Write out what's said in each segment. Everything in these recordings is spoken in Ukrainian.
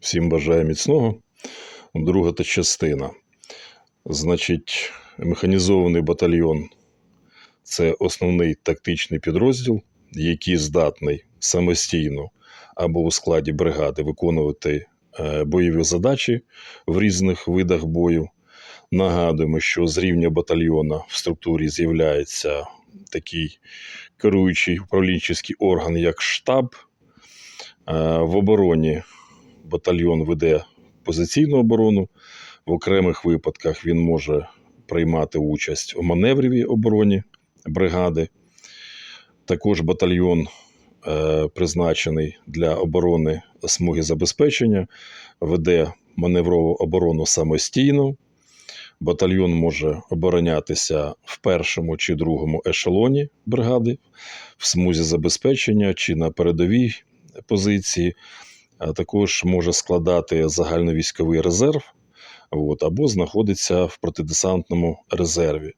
Всім бажаю міцного. Друга та частина. Значить, механізований батальйон це основний тактичний підрозділ, який здатний самостійно або у складі бригади виконувати е, бойові задачі в різних видах бою. Нагадуємо, що з рівня батальйона в структурі з'являється такий керуючий управлінчий орган, як штаб. Е, В обороні батальйон веде позиційну оборону. В окремих випадках він може приймати участь у маневровій обороні бригади. Також батальйон е, призначений для оборони смуги забезпечення, веде маневрову оборону самостійно. Батальйон може оборонятися в першому чи другому ешелоні бригади, в смузі забезпечення чи на передовій позиції, також може складати загальновійськовий резерв от, або знаходиться в протидесантному резерві.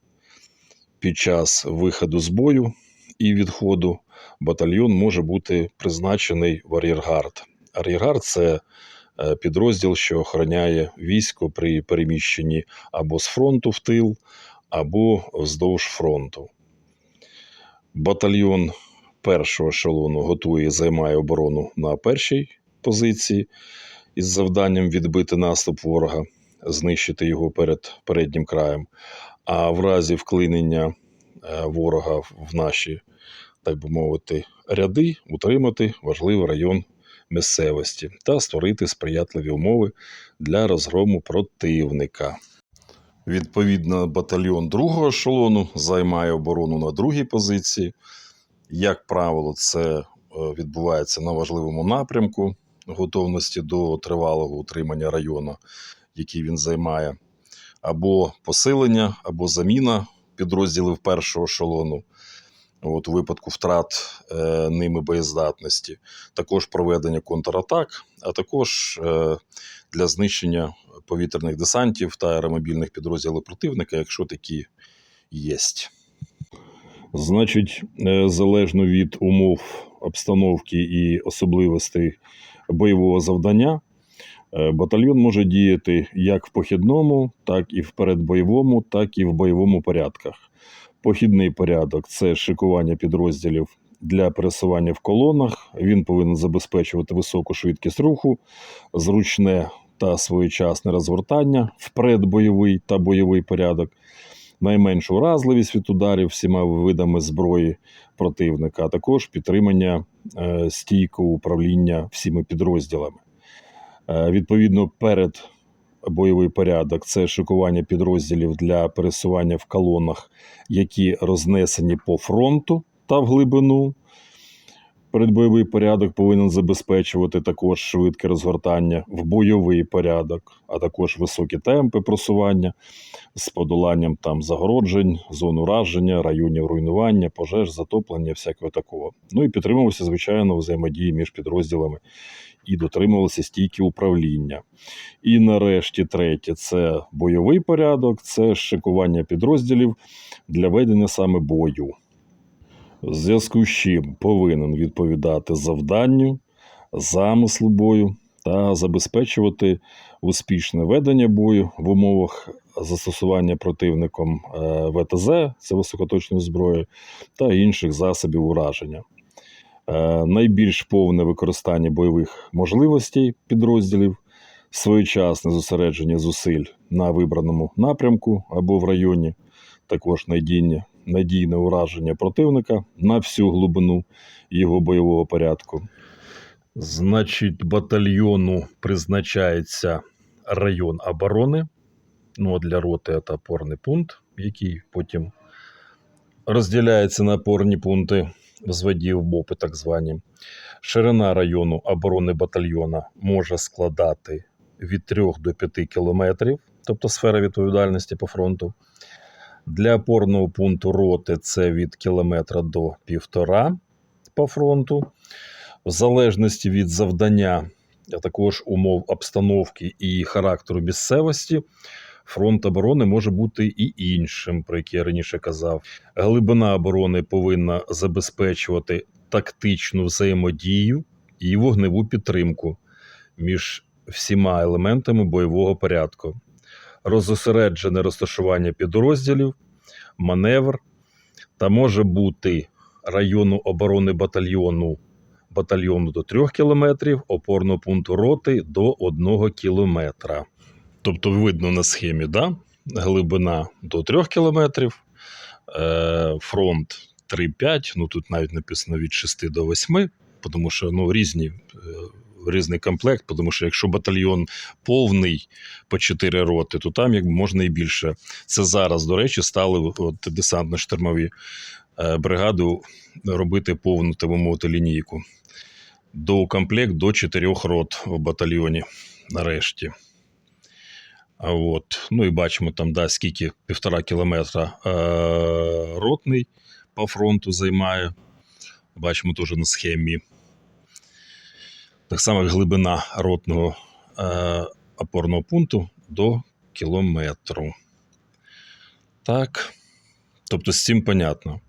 Під час виходу з бою і відходу батальйон може бути призначений в ар'єргард. Ар'єргард це е, підрозділ, що охороняє військо при переміщенні або з фронту в тил, або вздовж фронту. Батальйон першого ешелону готує і займає оборону на першій позиції із завданням відбити наступ ворога, знищити його перед переднім краєм. А в разі вклинення е, ворога в наші, так би мовити, ряди, утримати важливий район місцевості та створити сприятливі умови для розгрому противника. Відповідно, батальйон другого ешелону займає оборону на другій позиції. Як правило, це е, відбувається на важливому напрямку готовності до тривалого утримання району, який він займає, або посилення, або заміна підрозділів першого ешелону. От, у випадку втрат е, ними боєздатності, також проведення контратак, а також е, для знищення повітряних десантів та аеромобільних підрозділів противника, якщо такі є. Значить, е, залежно від умов обстановки і особливостей бойового завдання, е, батальйон може діяти як в похідному, так і в передбойовому, так і в бойовому порядках. Похідний порядок це шикування підрозділів для пересування в колонах. Він повинен забезпечувати високу швидкість руху, зручне та своєчасне розгортання в предбойовий та бойовий порядок, найменшу вразливість від ударів всіма видами зброї противника, а також підтримання е, стійкого управління всіми підрозділами. Е, відповідно, перед бойовий порядок це шикування підрозділів для пересування в колонах, які рознесені по фронту та в глибину. Передбойовий порядок повинен забезпечувати також швидке розгортання в бойовий порядок, а також високі темпи просування з подоланням там загороджень, зон ураження, районів руйнування, пожеж, затоплення, всякого такого. Ну і підтримувався, звичайно, взаємодії між підрозділами і дотримувалися стійки управління. І нарешті, третє це бойовий порядок, це шикування підрозділів для ведення саме бою. В зв'язку з чим повинен відповідати завданню, замислу бою та забезпечувати успішне ведення бою в умовах застосування противником е, ВТЗ, це високоточної зброї, та інших засобів ураження. Е, Найбільш повне використання бойових можливостей підрозділів, своєчасне зосередження зусиль на вибраному напрямку або в районі, також надійне, надійне ураження противника на всю глибину його бойового порядку. Значить, батальйону призначається район оборони. Ну, а для роти це опорний пункт, який потім розділяється на опорні пункти взводів БОПи, так звані. Ширина району оборони батальйона може складати від 3 до 5 кілометрів, тобто сфера відповідальності по фронту. Для опорного пункту роти це від кілометра до півтора по фронту. В залежності від завдання, а також умов обстановки і характеру місцевості, фронт оборони може бути і іншим, про який я раніше казав. Глибина оборони повинна забезпечувати тактичну взаємодію і вогневу підтримку між всіма елементами бойового порядку, розосереджене розташування підрозділів, маневр та може бути району оборони батальйону батальйону до 3 км, опорного пункту роти до 1 км. Тобто видно на схемі, да? глибина до 3 км, е, фронт 3-5, ну тут навіть написано від 6 до 8, тому що ну, різні, е, різний комплект, тому що якщо батальйон повний по 4 роти, то там як можна і більше. Це зараз, до речі, стали от, десантно-штурмові е, бригади робити повну так мовити, лінійку. До комплект до 4 рот в батальйоні нарешті. А от, ну і бачимо там, да, скільки півтора кілометра е, ротний по фронту займає. Бачимо теж на схемі. Так само глибина ротного е, опорного пункту до кілометру. Так. Тобто з цим понятно.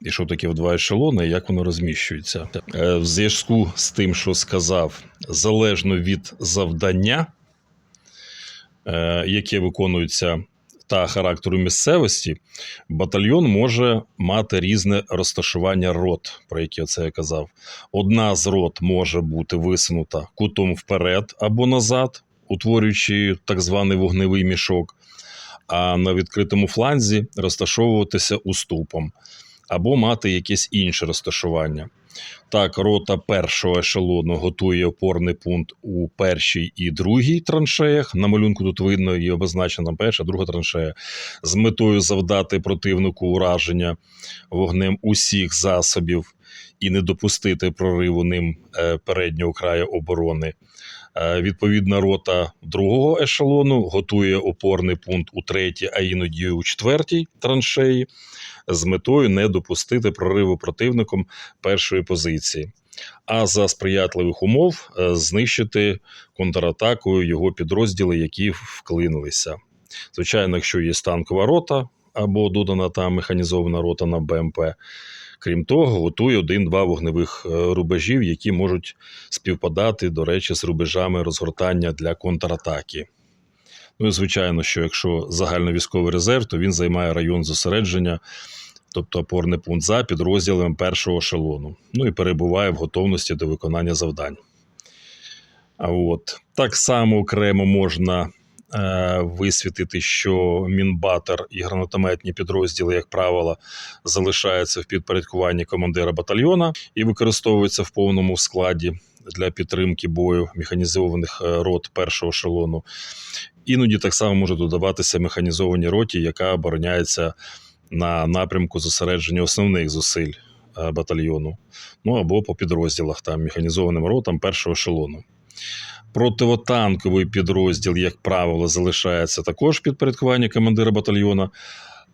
І що таке в два ешелони, і як воно розміщується. Е, В зв'язку з тим, що сказав, залежно від завдання, е, яке виконується та характеру місцевості, батальйон може мати різне розташування рот, про яке це я казав. Одна з рот може бути висунута кутом вперед або назад, утворюючи так званий вогневий мішок, а на відкритому фланзі розташовуватися уступом або мати якесь інше розташування. Так, рота першого ешелону готує опорний пункт у першій і другій траншеях. На малюнку тут видно і обозначена перша, друга траншея, з метою завдати противнику ураження вогнем усіх засобів і не допустити прориву ним е, переднього краю оборони. Е, Відповідна рота другого ешелону готує опорний пункт у третій, а іноді у четвертій траншеї з метою не допустити прориву противником першої позиції, а за сприятливих умов е, знищити контратакою його підрозділи, які вклинилися. Звичайно, якщо є танкова рота або додана там механізована рота на БМП. Крім того, готує один-два вогневих е, рубежів, які можуть співпадати, до речі, з рубежами розгортання для контратаки. Ну і звичайно, що якщо загальновійськовий резерв, то він займає район зосередження, тобто опорний пункт за підрозділами першого ешелону. Ну і перебуває в готовності до виконання завдань. От так само окремо можна е, висвітити, що мінбатер і гранатометні підрозділи, як правило, залишаються в підпорядкуванні командира батальйона і використовуються в повному складі для підтримки бою механізованих е, рот першого ешелону. Іноді так само може додаватися механізованій роті, яка обороняється на напрямку зосередження основних зусиль е, батальйону, ну або по підрозділах там механізованим ротам першого ешелону. Противотанковий підрозділ, як правило, залишається також підпорядкування командира батальйона,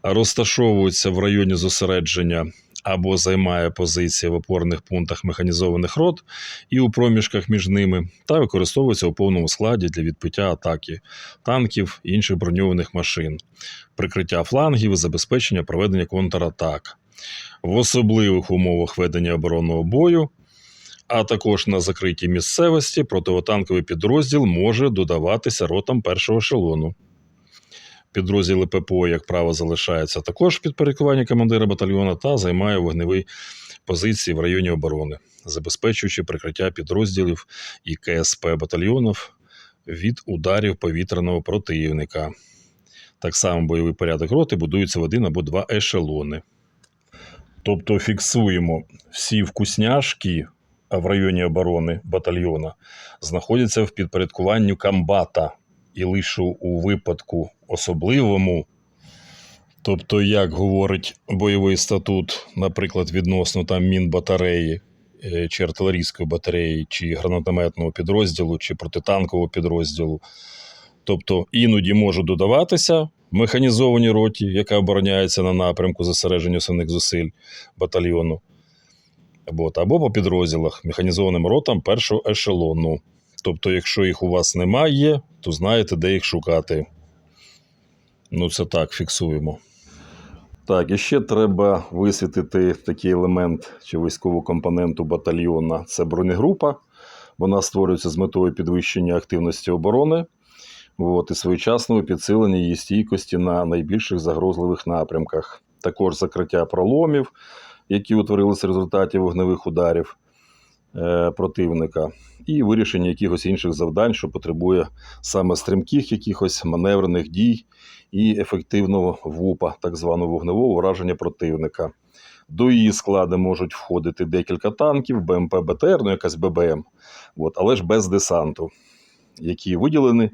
розташовується в районі зосередження або займає позиції в опорних пунктах механізованих рот і у проміжках між ними, та використовується у повному складі для відбиття атаки танків і інших броньованих машин, прикриття флангів і забезпечення проведення контратак. В особливих умовах ведення оборонного бою, а також на закритій місцевості противотанковий підрозділ може додаватися ротам першого ешелону. Підрозділи ППО, як право, залишаються також в підпорядкуванні командира батальйону та займає вогневі позиції в районі оборони, забезпечуючи прикриття підрозділів і КСП батальйонів від ударів повітряного противника. Так само бойовий порядок роти будується в один або два ешелони. Тобто фіксуємо всі вкусняшки в районі оборони батальйона знаходяться в підпорядкуванні комбата і лише у випадку особливому, тобто, як говорить бойовий статут, наприклад, відносно там мінбатареї е, чи артилерійської батареї, чи гранатометного підрозділу, чи протитанкового підрозділу, тобто іноді можуть додаватися механізованій роті, яка обороняється на напрямку зосередження основних зусиль батальйону. Або, або по підрозділах механізованим ротам першого ешелону. Тобто, якщо їх у вас немає, то знаєте, де їх шукати. Ну, це так, фіксуємо. Так, і ще треба висвітити такий елемент чи військову компоненту батальйона. Це бронегрупа. Вона створюється з метою підвищення активності оборони от, і своєчасного підсилення її стійкості на найбільших загрозливих напрямках. Також закриття проломів, які утворилися в результаті вогневих ударів противника, і вирішення якихось інших завдань, що потребує саме стрімких якихось маневрених дій і ефективного ВУПа, так званого вогневого ураження противника. До її складу можуть входити декілька танків, БМП БТР, ну якась ББМ, от, але ж без десанту, які виділені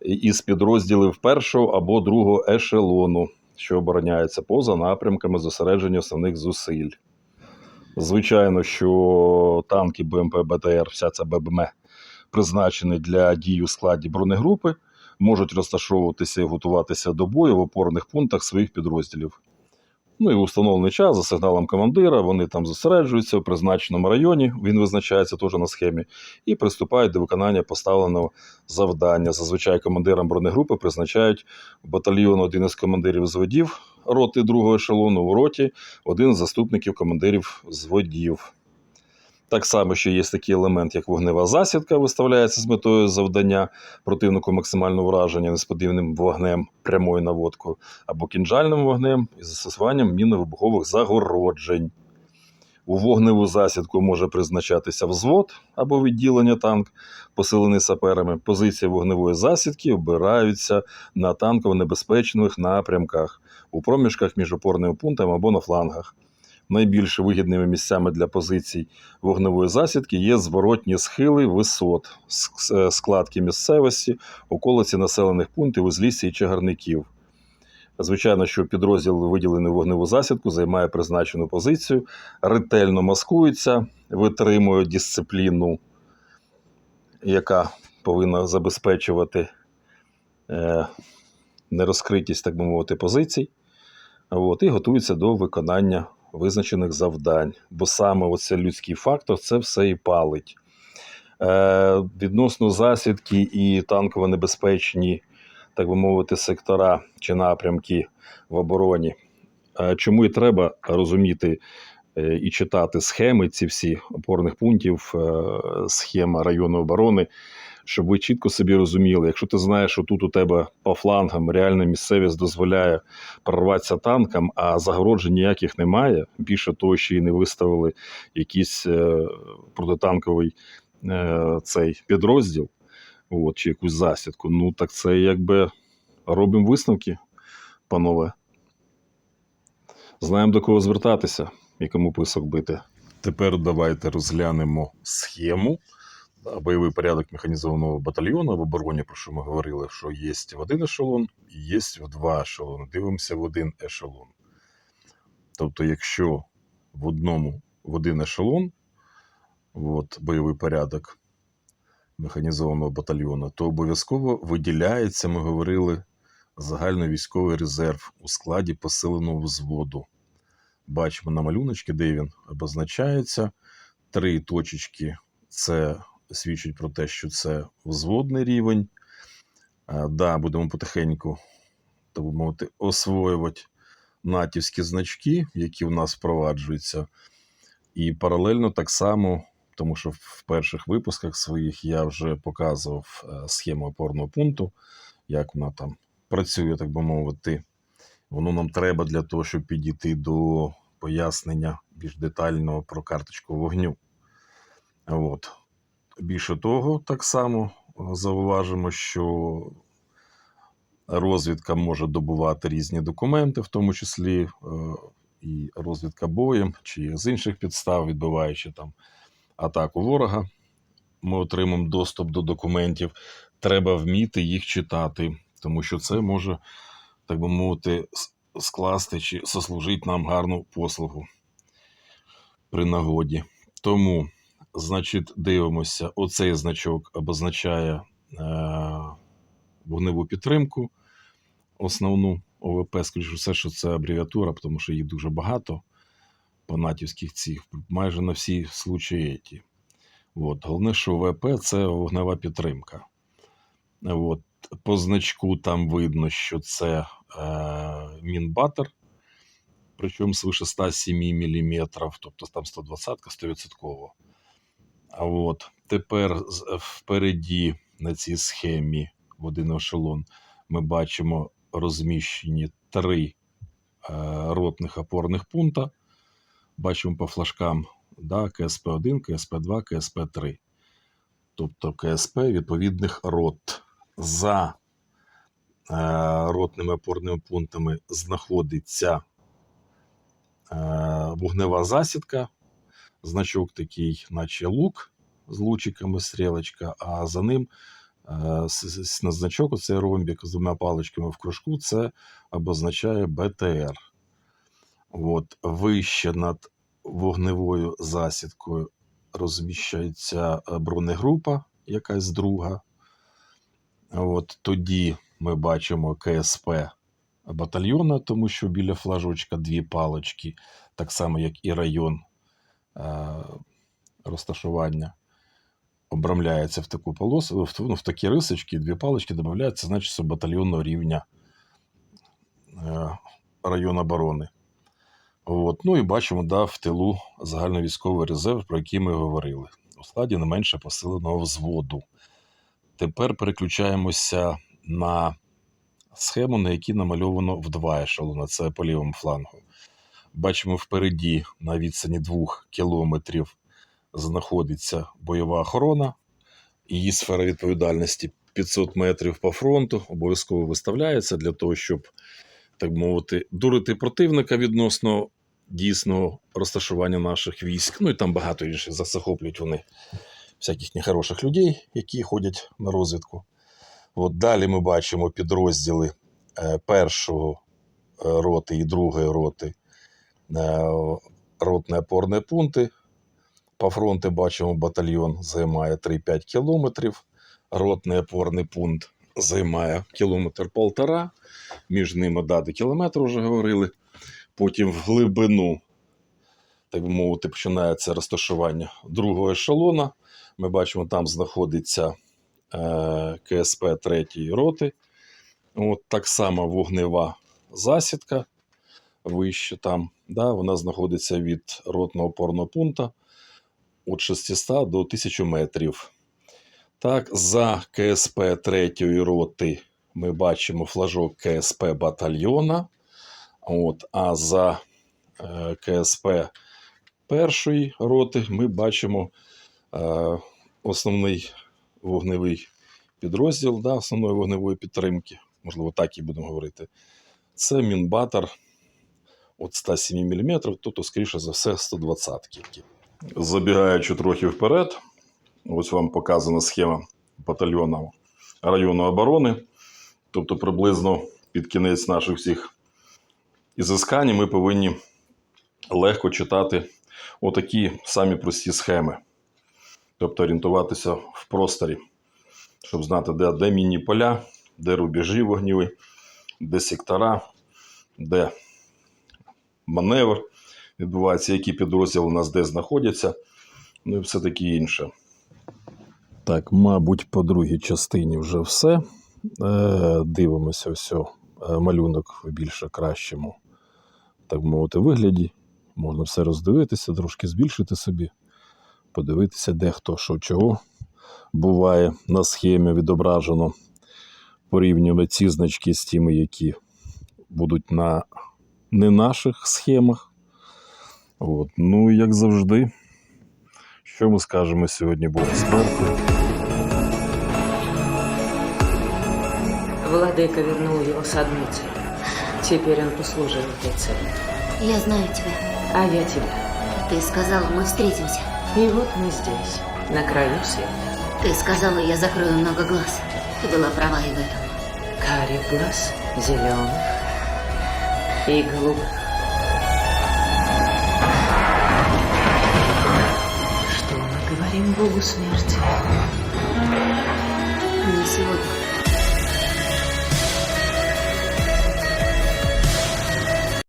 із підрозділів першого або другого ешелону, що обороняється поза напрямками зосередження основних зусиль. Звичайно, що танки БМП БТР, вся ця ББМ, призначені для дій у складі бронегрупи, можуть розташовуватися і готуватися до бою в опорних пунктах своїх підрозділів. Ну і в установлений час за сигналом командира вони там зосереджуються в призначеному районі, він визначається теж на схемі, і приступають до виконання поставленого завдання. Зазвичай командирам бронегрупи призначають в батальйон один із командирів зводів роти другого ешелону, у роті один з заступників командирів зводів. Так само, що є такий елемент, як вогнева засідка, виставляється з метою завдання противнику максимального враження несподіваним вогнем прямою наводкою або кінжальним вогнем із застосуванням мінно-вибухових загороджень. У вогневу засідку може призначатися взвод або відділення танк, посилений саперами. Позиції вогневої засідки обираються на танково-небезпечних напрямках, у проміжках між опорними пунктами або на флангах. Найбільш вигідними місцями для позицій вогневої засідки є зворотні схили висот, е, складки місцевості, околиці населених пунктів, узлісся і чагарників. Звичайно, що підрозділ, виділений вогневу засідку, займає призначену позицію, ретельно маскується, витримує дисципліну, яка повинна забезпечувати е, нерозкритість, так би мовити, позицій. От, і готується до виконання визначених завдань. Бо саме оце людський фактор це все і палить. Е, відносно засідки і танково-небезпечні, так би мовити, сектора чи напрямки в обороні. Е, чому і треба розуміти е, і читати схеми ці всі опорних пунктів, е, схема району оборони, щоб ви чітко собі розуміли, якщо ти знаєш, що тут у тебе по флангам реальна місцевість дозволяє прорватися танкам, а загороджень ніяких немає. Більше того, ще й не виставили якийсь е, протитанковий е, цей підрозділ, от, чи якусь засідку. Ну так це якби робимо висновки, панове. Знаємо до кого звертатися, якому писок бити. Тепер давайте розглянемо схему бойовий порядок механізованого батальйону в обороні, про що ми говорили, що є в один ешелон і є в два ешелони. Дивимося в один ешелон. Тобто, якщо в одному в один ешелон, от, бойовий порядок механізованого батальйону, то обов'язково виділяється, ми говорили, загальновійськовий резерв у складі посиленого взводу. Бачимо на малюночці, де він обозначається. Три точечки це свідчить про те, що це взводний рівень. А, да, будемо потихеньку, так би мовити, освоювати натівські значки, які в нас впроваджуються. І паралельно так само, тому що в перших випусках своїх я вже показував е, схему опорного пункту, як вона там працює, так би мовити. Воно нам треба для того, щоб підійти до пояснення більш детального про карточку вогню. От. Більше того, так само е, зауважимо, що розвідка може добувати різні документи, в тому числі е, і розвідка боєм, чи з інших підстав, відбиваючи там атаку ворога. Ми отримаємо доступ до документів. Треба вміти їх читати, тому що це може, так би мовити, скласти чи сослужити нам гарну послугу при нагоді. Тому, значить, дивимося, оцей значок обозначає е, вогневу підтримку, основну ОВП, скоріше все, що це абревіатура, тому що їх дуже багато по натівських цих, майже на всі случаї. ті. От. Головне, що ОВП це вогнева підтримка. От. По значку там видно, що це е, мінбатер, причому свише 107 мм, тобто там 120-ка 100%. От. Тепер з- впереді на цій схемі в один ешелон ми бачимо розміщені три е, ротних опорних пункта. Бачимо по флажкам да, КСП-1, КСП-2, КСП-3. Тобто КСП відповідних рот. За е, ротними опорними пунктами знаходиться е, вогнева засідка, значок такий, наче лук з лучиками стрілочка, а за ним е, на значок оцей ромбік з двома паличками в кружку, це обозначає БТР. От, вище над вогневою засідкою розміщається е, бронегрупа, якась друга. От, тоді ми бачимо КСП батальйона, тому що біля флажочка дві палочки, так само, як і район розташування, обрамляється в таку полосу, в, ну, в такі рисочки, дві палочки додаються, значить, це батальйонного рівня е, район оборони. От. Ну і бачимо, да, в тилу загальновійськовий резерв, про який ми говорили, у складі не менше посиленого взводу. Тепер переключаємося на схему, на якій намальовано в два ешелона. Це по лівому флангу. Бачимо впереді на відстані двох кілометрів знаходиться бойова охорона. Її сфера відповідальності 500 метрів по фронту обов'язково виставляється для того, щоб, так мовити, дурити противника відносно дійсного розташування наших військ. Ну і там багато інших захоплюють вони всяких нехороших людей, які ходять на розвідку. От далі ми бачимо підрозділи е, першого е, роти і другої роти, ротні опорні пункти. По фронту бачимо, батальйон займає 3-5 кілометрів. Ротний опорний пункт займає кілометр полтора. Між ними дати кілометр вже говорили. Потім в глибину, так би мовити, починається розташування другого ешелона. Ми бачимо, там знаходиться е, КСП 3 роти. От так само вогнева засідка вище там. Да, вона знаходиться від ротного опорного пункту від 600 до 1000 метрів. Так, за КСП 3 роти ми бачимо флажок КСП батальйона. От, а за е, КСП першої роти ми бачимо е, основний вогневий підрозділ да, основної вогневої підтримки, можливо, так і будемо говорити. Це Мінбатор от 107 мм, тобто, скоріше за все, 120 Забігаючи трохи вперед, ось вам показана схема батальйону району оборони. Тобто, приблизно під кінець наших всіх ізискань ми повинні легко читати отакі самі прості схеми. Тобто орієнтуватися в просторі, щоб знати, де, де мінні поля, де рубежі вогніві, де сектора, де маневр відбувається, які підрозділи у нас де знаходяться, ну і все таке інше. Так, мабуть, по другій частині вже все. Е, дивимося все. Е, малюнок в більше кращому, так мовити, вигляді. Можна все роздивитися, трошки збільшити собі, подивитися, де хто що чого буває на схемі відображено. Порівнюємо ці значки з тими, які будуть на не наших схемах. От. Ну, як завжди, що ми скажемо сьогодні, Бог смерти. Владыка вернул его с одной целью. Теперь он послужил этой цели. Я знаю тебя. А я тебя. Ты сказала, мы встретимся. И вот мы здесь, на краю света. Ты сказала, я закрою много глаз. Ты была права и в этом. Карих глаз, зеленых и голубых. Что мы говорим Богу смерти? Не сегодня.